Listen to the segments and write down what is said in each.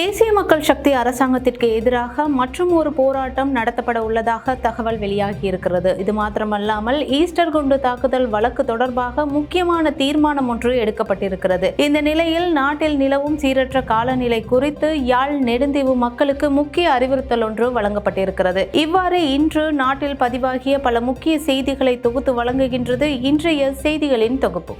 தேசிய மக்கள் சக்தி அரசாங்கத்திற்கு எதிராக மற்றும் ஒரு போராட்டம் நடத்தப்பட உள்ளதாக தகவல் வெளியாகி இருக்கிறது. இது மாத்திரமல்லாமல் ஈஸ்டர் குண்டு தாக்குதல் வழக்கு தொடர்பாக முக்கியமான தீர்மானம் ஒன்று எடுக்கப்பட்டிருக்கிறது. இந்த நிலையில் நாட்டில் நிலவும் சீரற்ற காலநிலை குறித்து யாழ் நெடுந்தீவு மக்களுக்கு முக்கிய அறிவுறுத்தல் ஒன்று வழங்கப்பட்டிருக்கிறது. இவ்வாறு இன்று நாட்டில் பதிவாகிய பல முக்கிய செய்திகளை தொகுத்து வழங்குகின்றது இன்றைய செய்திகளின் தொகுப்பு.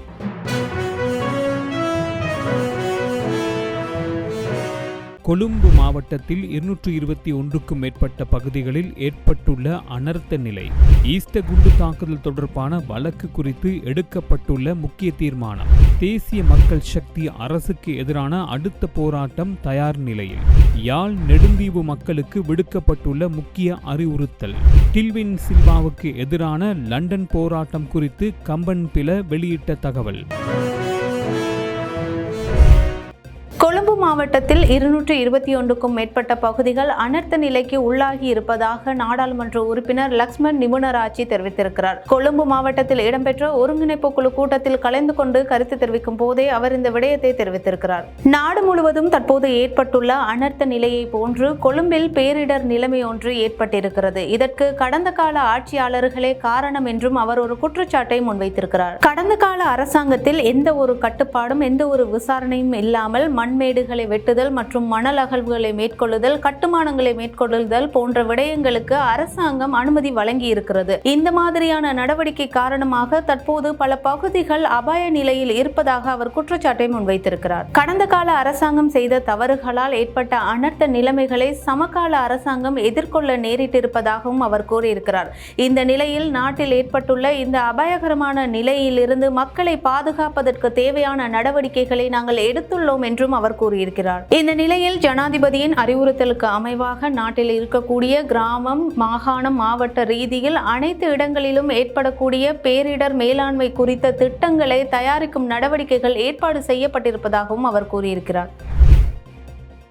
கொழும்பு மாவட்டத்தில் இருநூற்று இருபத்தி ஒன்றுக்கும் மேற்பட்ட பகுதிகளில் ஏற்பட்டுள்ள அனர்த்த நிலை. ஈஸ்ட குண்டு தாக்குதல் தொடர்பான வழக்கு குறித்து எடுக்கப்பட்டுள்ள முக்கிய தீர்மானம். தேசிய மக்கள் சக்தி அரசுக்கு எதிரான அடுத்த போராட்டம் தயார் நிலையில். யாழ் நெடுந்தீவு மக்களுக்கு விடுக்கப்பட்டுள்ள முக்கிய அறிவுறுத்தல். டில்வின் சில்வாவுக்கு எதிரான லண்டன் போராட்டம் குறித்து கம்பன் பில வெளியிட்ட தகவல். மாவட்டத்தில் இருநூற்று இருபத்தி ஒன்றுக்கும் மேற்பட்ட பகுதிகள் அனர்த்த நிலைக்கு உள்ளாகி இருப்பதாக நாடாளுமன்ற உறுப்பினர் லக்ஷ்மண் நிபுணராட்சி தெரிவித்திருக்கிறார். கொழும்பு மாவட்டத்தில் இடம்பெற்ற ஒருங்கிணைப்பு குழு கூட்டத்தில் கலந்து கொண்டு கருத்து தெரிவிக்கும் போதே அவர் இந்த விடயத்தை தெரிவித்திருக்கிறார். நாடு முழுவதும் தற்போது ஏற்பட்டுள்ள அனர்த்த நிலையை போன்று கொழும்பில் பேரிடர் நிலைமை ஒன்று ஏற்பட்டிருக்கிறது. இதற்கு கடந்த கால ஆட்சியாளர்களே காரணம் என்றும் அவர் ஒரு குற்றச்சாட்டை முன்வைத்திருக்கிறார். கடந்த கால அரசாங்கத்தில் எந்த ஒரு கட்டுப்பாடும் எந்த ஒரு விசாரணையும் இல்லாமல் மண்மேடுகளை வெட்டுதல் மற்றும் மணல் அகழ்வுகளை மேற்கொள்ளுதல் கட்டுமானங்களை மேற்கொள்ளுதல் போன்ற விடயங்களுக்கு அரசாங்கம் அனுமதி வழங்கி இருக்கிறது இந்த மாதிரியான நடவடிக்கை காரணமாக தற்போது பல பகுதிகள் அபாய நிலையில் இருப்பதாக அவர் குற்றச்சாட்டை முன்வைத்திருக்கிறார். கடந்த கால அரசாங்கம் செய்த தவறுகளால் ஏற்பட்ட அனர்த்த நிலைமைகளை சமகால அரசாங்கம் எதிர்கொள்ள நேரிட்டிருப்பதாகவும் அவர் கூறியிருக்கிறார். இந்த நிலையில் நாட்டில் ஏற்பட்டுள்ள இந்த அபாயகரமான நிலையிலிருந்து மக்களை பாதுகாப்பதற்கு தேவையான நடவடிக்கைகளை நாங்கள் எடுத்துள்ளோம் என்றும் அவர் கூறியிருக்கிறார். இந்த நிலையில் ஜனாதிபதியின் அறிவுறுத்தலுக்கு அமைவாக நாட்டில் இருக்கக்கூடிய கிராமம் மாகாணம் மாவட்ட ரீதியில் அனைத்து இடங்களிலும் ஏற்படக்கூடிய பேரிடர் மேலாண்மை குறித்த திட்டங்களை தயாரிக்கும் நடவடிக்கைகள் ஏற்பாடு செய்யப்பட்டிருப்பதாகவும் அவர் கூறியிருக்கிறார்.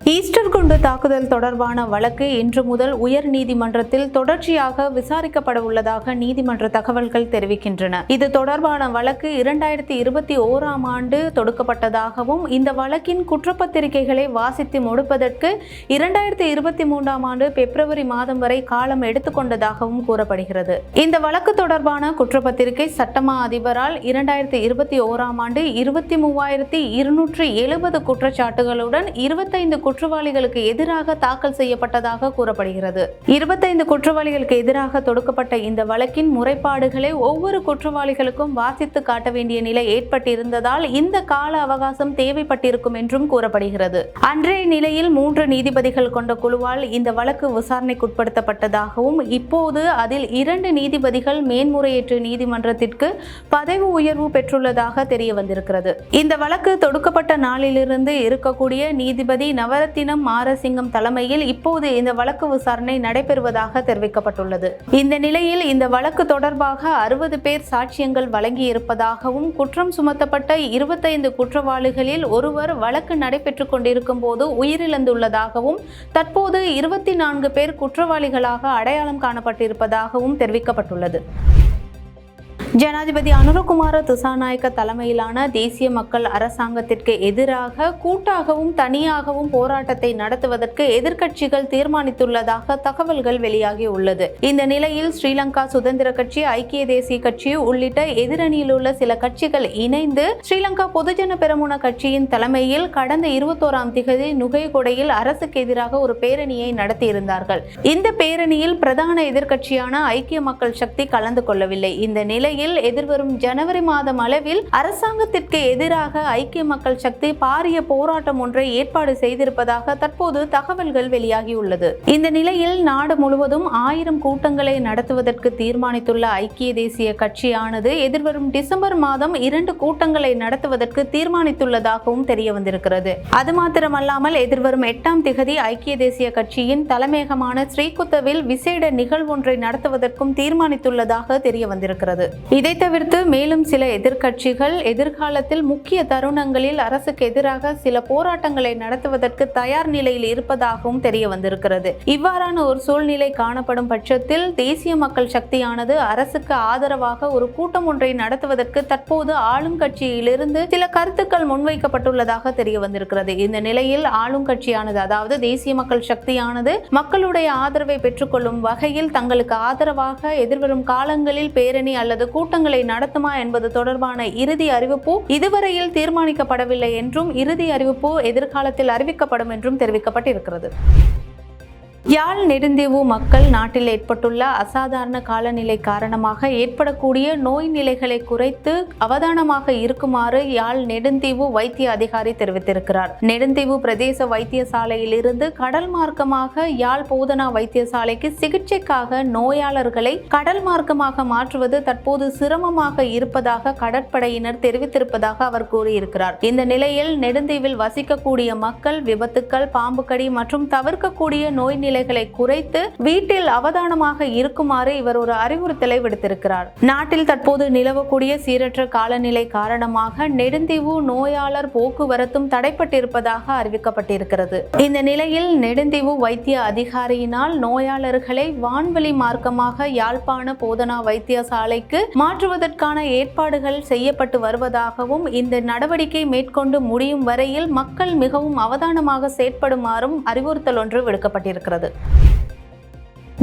ஈஸ்டர் குண்டு தாக்குதல் தொடர்பான வழக்கு இன்று முதல் உயர் நீதிமன்றத்தில் தொடர்ச்சியாக விசாரிக்கப்பட உள்ளதாக நீதிமன்ற தகவல்கள் தெரிவிக்கின்றன. இது தொடர்பான வழக்கு இரண்டாயிரத்தி இருபத்தி ஓராம் ஆண்டு தொடுக்கப்பட்டதாகவும் இந்த வழக்கின் குற்றப்பத்திரிகைகளை வாசித்து முடிப்பதற்கு இரண்டாயிரத்தி இருபத்தி மூன்றாம் ஆண்டு பிப்ரவரி மாதம் வரை காலம் எடுத்துக்கொண்டதாகவும் கூறப்படுகிறது. இந்த வழக்கு தொடர்பான குற்றப்பத்திரிகை சட்டமா அதிபரால் இரண்டாயிரத்தி இருபத்தி ஓராம் ஆண்டு இருபத்தி மூவாயிரத்தி இருநூற்றி எழுபது குற்றச்சாட்டுகளுடன் இருபத்தைந்து குற்றவாளிகளுக்கு எதிராக தாக்கல் செய்யப்பட்டதாக கூறப்படுகிறது. இருபத்தைந்து குற்றவாளிகளுக்கு எதிராக தொடுக்கப்பட்ட இந்த வழக்கின் முறைப்பாடுகளை ஒவ்வொரு குற்றவாளிகளுக்கும் வாசித்து காட்ட வேண்டிய நிலை ஏற்பட்டிருந்ததால் இந்த கால அவகாசம் தேவைப்பட்டிருக்கும் என்றும் கூறப்படுகிறது. அன்றைய நிலையில் மூன்று நீதிபதிகள் கொண்ட குழுவால் இந்த வழக்கு விசாரணைக்குட்படுத்தப்பட்டதாகவும் இப்போது அதில் இரண்டு நீதிபதிகள் மேன்முறையீட்டு நீதிமன்றத்திற்கு பதவி உயர்வு பெற்றுள்ளதாக தெரிய வந்திருக்கிறது இந்த வழக்கு தொடுக்கப்பட்ட நாளிலிருந்து இருக்கக்கூடிய நீதிபதி நவர ரத்தினம் மாரசிங்கம் தலைமையில் இப்போது இந்த வழக்கு விசாரணை நடைபெறுவதாக தெரிவிக்கப்பட்டுள்ளது. இந்த நிலையில் இந்த வழக்கு தொடர்பாக அறுபது பேர் சாட்சியங்கள் வழங்கி இருப்பதாகவும் குற்றம் சுமத்தப்பட்ட இருபத்தைந்து குற்றவாளிகளில் ஒருவர் வழக்கு நடைபெற்றுக் கொண்டிருக்கும் போது உயிரிழந்துள்ளதாகவும் தற்போது இருபத்தி நான்கு பேர் குற்றவாளிகளாக அடையாளம் காணப்பட்டிருப்பதாகவும் தெரிவிக்கப்பட்டுள்ளது. ஜனாதிபதி அனுரகுமார துசாநாயக்க தலைமையிலான தேசிய மக்கள் அரசாங்கத்திற்கு எதிராக கூட்டாகவும் தனியாகவும் போராட்டத்தை நடத்துவதற்கு எதிர்க்கட்சிகள் தீர்மானித்துள்ளதாக தகவல்கள் வெளியாகி உள்ளது. இந்த நிலையில் ஸ்ரீலங்கா சுதந்திர கட்சி ஐக்கிய தேசிய கட்சி உள்ளிட்ட எதிரணியில் உள்ள சில கட்சிகள் இணைந்து ஸ்ரீலங்கா பொதுஜன பெரமுன கட்சியின் தலைமையில் கடந்த இருபத்தோராம் திகதி நுகைகொடையில் அரசுக்கு எதிராக ஒரு பேரணியை நடத்தியிருந்தார்கள். இந்த பேரணியில் பிரதான எதிர்க்கட்சியான ஐக்கிய மக்கள் சக்தி கலந்து கொள்ளவில்லை. இந்த நிலையில் நிலையில் எதிர்வரும் ஜனவரி மாதம் அளவில் அரசாங்கத்திற்கு எதிராக ஐக்கிய மக்கள் சக்தி பாரிய போராட்டம் ஒன்றை ஏற்பாடு செய்திருப்பதாக தற்போது தகவல்கள் வெளியாகியுள்ளது. இந்த நிலையில் நாடு முழுவதும் ஆயிரம் கூட்டங்களை நடத்துவதற்கு தீர்மானித்துள்ள ஐக்கிய தேசிய கட்சியானது எதிர்வரும் டிசம்பர் மாதம் இரண்டு கூட்டங்களை நடத்துவதற்கு தீர்மானித்துள்ளதாகவும் தெரிய வந்திருக்கிறது அது மாத்திரமல்லாமல் எதிர்வரும் எட்டாம் திகதி ஐக்கிய தேசிய கட்சியின் தலைமையகமான ஸ்ரீகுத்தவில் விசேட நிகழ்வொன்றை நடத்துவதற்கும் தீர்மானித்துள்ளதாக தெரிய வந்திருக்கிறது இதை தவிர்த்து மேலும் சில எதிர்க்கட்சிகள் எதிர்காலத்தில் முக்கிய தருணங்களில் அரசுக்கு எதிராக சில போராட்டங்களை நடத்துவதற்கு தயார் நிலையில் இருப்பதாகவும் தெரிய வந்திருக்கிறது. இவ்வாறான ஒரு சூழ்நிலை காணப்படும் பட்சத்தில் தேசிய மக்கள் சக்தியானது அரசுக்கு ஆதரவாக ஒரு கூட்டம் ஒன்றை நடத்துவதற்கு தற்போது ஆளும் கட்சியிலிருந்து சில கருத்துக்கள் முன்வைக்கப்பட்டுள்ளதாக தெரிய வந்திருக்கிறது. இந்த நிலையில் ஆளும் கட்சியானது அதாவது தேசிய மக்கள் சக்தியானது மக்களுடைய ஆதரவை பெற்றுக்கொள்ளும் வகையில் தங்களுக்கு ஆதரவாக எதிர்வரும் காலங்களில் பேரணி அல்லது கூட்டங்களை நடத்துமா என்பது தொடர்பான இறுதி அறிவிப்பு இதுவரையில் தீர்மானிக்கப்படவில்லை என்றும் இறுதி அறிவிப்பு எதிர்காலத்தில் அறிவிக்கப்படும் என்றும் தெரிவிக்கப்பட்டிருக்கிறது. யாழ் நெடுந்தீவு மக்கள் நாட்டில் ஏற்பட்டுள்ள அசாதாரண காலநிலை காரணமாக ஏற்படக்கூடிய நோய் நிலைகளை குறைத்து அவதானமாக இருக்குமாறு யாழ் நெடுந்தீவு வைத்திய அதிகாரி தெரிவித்திருக்கிறார். நெடுந்தீவு பிரதேச வைத்தியசாலையிலிருந்து கடல் மார்க்கமாக யாழ் போதனா வைத்தியசாலைக்கு சிகிச்சைக்காக நோயாளர்களை கடல் மார்க்கமாக மாற்றுவது தற்போது சிரமமாக இருப்பதாக கடற்படையினர் தெரிவித்திருப்பதாக அவர் கூறியிருக்கிறார். இந்த நிலையில் நெடுந்தீவில் வசிக்கக்கூடிய மக்கள் விபத்துக்கள் பாம்பு கடி மற்றும் தவிர்க்கக்கூடிய நோய் நிலைகளை குறைத்து வீட்டில் அவதானமாக இருக்குமாறு இவர் ஒரு அறிவுறுத்தலை விடுத்திருக்கிறார். நாட்டில் தற்போது நிலவக்கூடிய சீரற்ற காலநிலை காரணமாக நெடுந்தீவு நோயாளர் போக்குவரத்தும் தடைப்பட்டிருப்பதாக அறிவிக்கப்பட்டிருக்கிறது. இந்த நிலையில் நெடுந்தீவு வைத்திய அதிகாரியினால் நோயாளர்களை வான்வழி மார்க்கமாக யாழ்ப்பாண போதனா வைத்தியசாலைக்கு மாற்றுவதற்கான ஏற்பாடுகள் செய்யப்பட்டு வருவதாகவும் இந்த நடவடிக்கை மேற்கொண்டு முடியும் வரையில் மக்கள் மிகவும் அவதானமாக செயற்படுமாறும் அறிவுறுத்தல் ஒன்று விடுக்கப்பட்டிருக்கிறது. ഉള്ളത്.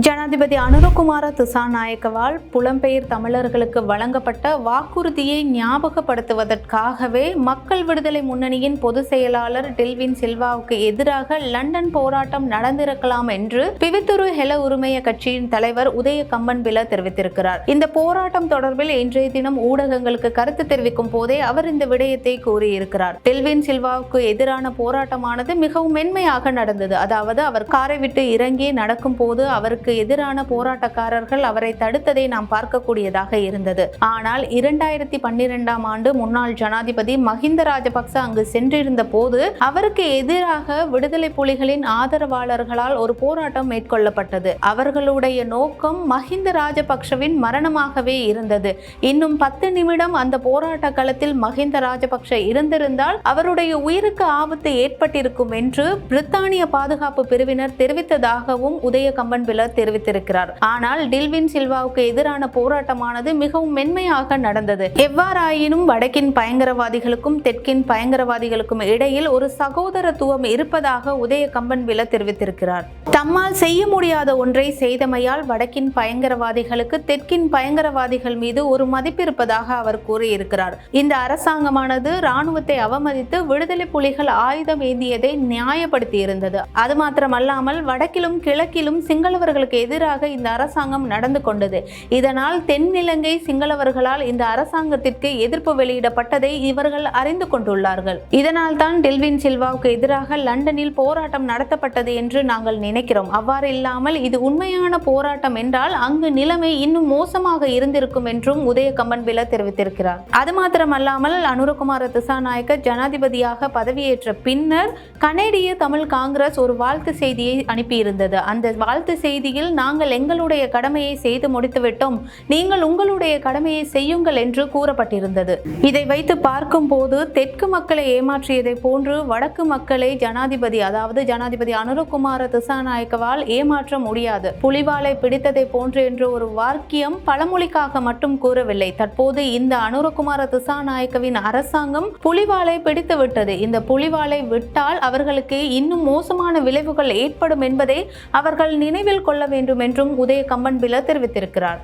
ஜனாதிபதி அனுரகுமார திசாநாயக்கவால் புலம்பெயர் தமிழர்களுக்கு வழங்கப்பட்ட வாக்குறுதியை ஞாபகப்படுத்துவதற்காகவே மக்கள் விடுதலை முன்னணியின் பொதுச் செயலாளர் டெல்வின் சில்வாவுக்கு எதிராக லண்டன் போராட்டம் நடந்திருக்கலாம் என்று பிவித்துரு ஹெல உரிமைய கட்சியின் தலைவர் உதய கம்பன்பில தெரிவித்திருக்கிறார். இந்த போராட்டம் தொடர்பில் இன்றைய தினம் ஊடகங்களுக்கு கருத்து தெரிவிக்கும் போதே அவர் இந்த விடயத்தை கூறியிருக்கிறார். டெல்வின் சில்வாவுக்கு எதிரான போராட்டமானது மிகவும் மென்மையாக நடந்தது. அதாவது அவர் காரை விட்டு இறங்கி நடக்கும் போது அவருக்கு எதிரான போராட்டக்காரர்கள் அவரை தடுத்ததை நாம் பார்க்கக்கூடியதாக இருந்தது. ஆனால் இரண்டாயிரத்தி பன்னிரெண்டாம் ஆண்டு முன்னாள் ஜனாதிபதி மஹிந்த ராஜபக்ச அங்கு சென்றிருந்த போது அவருக்கு எதிராக விடுதலை புலிகளின் ஆதரவாளர்களால் ஒரு போராட்டம் மேற்கொள்ளப்பட்டது. அவர்களுடைய நோக்கம் மஹிந்த ராஜபக்சவின் மரணமாகவே இருந்தது. இன்னும் பத்து நிமிடம் அந்த போராட்ட களத்தில் மஹிந்த ராஜபக்ஷ இருந்திருந்தால் அவருடைய உயிருக்கு ஆபத்து ஏற்பட்டிருக்கும் என்று பிரித்தானிய பாதுகாப்பு பிரிவினர் தெரிவித்ததாகவும் உதய கம்பன்பிலர் தெரிவித்திருக்கிறார். ஆனால் டில்வின் சில்வாவுக்கு எதிரான போராட்டமானது மிகவும் மென்மையாக நடந்தது. எவ்வாறாயினும் வடக்கின் பயங்கரவாதிகளுக்கும் தெற்கின் பயங்கரவாதிகளுக்கும் இடையில் ஒரு சகோதரத்துவம் இருப்பதாக உதய கம்பன்பில தெரிவித்திருக்கிறார். தம்மால் செய்ய முடியாத ஒன்றை செய்தமையால் வடக்கின் பயங்கரவாதிகளுக்கு தெற்கின் பயங்கரவாதிகள் மீது ஒரு மதிப்பு இருப்பதாக அவர் கூறியிருக்கிறார். இந்த அரசாங்கமானது ராணுவத்தை அவமதித்து விடுதலை புலிகள் ஆயுதம் ஏந்தியதை நியாயப்படுத்தி இருந்தது அது மாத்திரமல்லாமல் வடக்கிலும் கிழக்கிலும் சிங்களவர்களுக்கு அவர்களுக்கு எதிராக இந்த அரசாங்கம் நடந்து கொண்டது. இதனால் தென்னிலங்கை சிங்களவர்களால் இந்த அரசாங்கத்திற்கு எதிர்ப்பு வெளியிடப்பட்டதை இவர்கள் அறிந்து கொண்டுள்ளார்கள். இதனால் தான் டெல்வின் சில்வாவுக்கு எதிராக லண்டனில் போராட்டம் நடத்தப்பட்டது என்று நாங்கள் நினைக்கிறோம். அவ்வாறு இல்லாமல் இது உண்மையான போராட்டம் என்றால் அங்கு நிலைமை இன்னும் மோசமாக இருந்திருக்கும் என்றும் உதய கம்பன்பில தெரிவித்திருக்கிறார். அது மாத்திரமல்லாமல் அனுரகுமார திசாநாயக்க ஜனாதிபதியாக பதவியேற்ற பின்னர் கனேடிய தமிழ் காங்கிரஸ் ஒரு வாழ்த்து செய்தியை அனுப்பியிருந்தது. அந்த வாழ்த்து வகையில் நாங்கள் எங்களுடைய கடமையை செய்து முடித்துவிட்டோம். நீங்கள் உங்களுடைய கடமையை செய்யுங்கள் என்று கூறப்பட்டிருந்தது. இதை வைத்து பார்க்கும்போது தெற்கு மக்களை ஏமாற்றியதை போன்று வடக்கு மக்களை ஜனாதிபதி அதாவது ஜனாதிபதி அனுரகுமார திசாநாயக்கவால் ஏமாற்ற முடியாது. புலிவாலை பிடித்ததை போன்று என்று ஒரு வாக்கியம் பழமொழிக்காக மட்டும் கூறவில்லை. தற்போது இந்த அனுரகுமார திசாநாயக்கவின் அரசாங்கம் புலிவாலை பிடித்துவிட்டது. இந்த புலிவாலை விட்டால் அவர்களுக்கு இன்னும் மோசமான விளைவுகள் ஏற்படும் என்பதை அவர்கள் நினைவில் கொள்ள வேண்டும் என்றும் உதய கம்பன்பில தெரிவித்திருக்கிறார்.